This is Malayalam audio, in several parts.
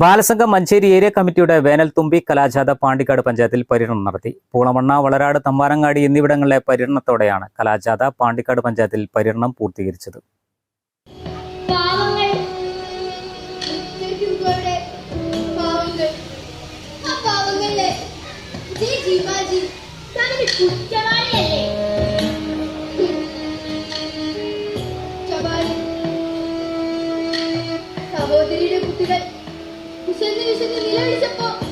Balasangham Manjeri area കമ്മിറ്റിയുടെ വേനൽത്തുമ്പി കലാജാഥ പാണ്ടിക്കാട് പഞ്ചായത്തിൽ പര്യടനം നടത്തി. പൂളമണ്ണ വളരാട് തമ്പാനങ്ങാടി എന്നിവിടങ്ങളിലെ പര്യടനത്തോടെയാണ് കലാജാഥ പാണ്ടിക്കാട് പഞ്ചായത്തിൽ പര്യടനം പൂർത്തീകരിച്ചത്. സഹോദരി 先给你，先你，要一下。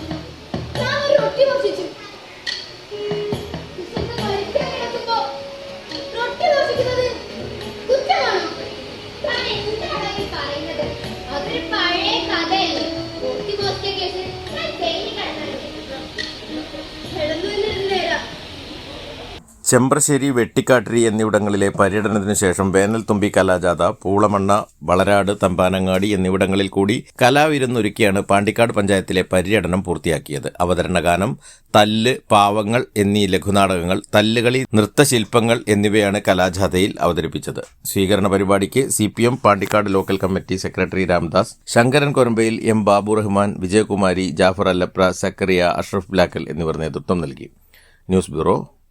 ചെമ്പ്രശ്ശേരി വെട്ടിക്കാട്ടിരി എന്നിവിടങ്ങളിലെ പര്യടനത്തിനു ശേഷം വേനൽത്തുമ്പി കലാജാഥ പൂളമണ്ണ വളരാട് തമ്പാനങ്ങാടി എന്നിവിടങ്ങളിൽ കൂടി കലാവിരുന്നൊരുക്കിയാണ് പാണ്ടിക്കാട് പഞ്ചായത്തിലെ പര്യടനം പൂർത്തിയാക്കിയത്. അവതരണഗാനം തല്ല് പാവങ്ങൾ എന്നീ ലഘുനാടകങ്ങൾ തല്ലുകളി നൃത്തശില്പങ്ങൾ എന്നിവയാണ് കലാജാഥയിൽ അവതരിപ്പിച്ചത്. സ്വീകരണ പരിപാടിക്ക് C P M Pandikkad local committee secretary Ramdas Sankaran Korambayil M Babu Rahman Vijayakumari Jafar Allapra Zakariya Ashraf Blakkal എന്നിവർ നേതൃത്വം നൽകി. News bureau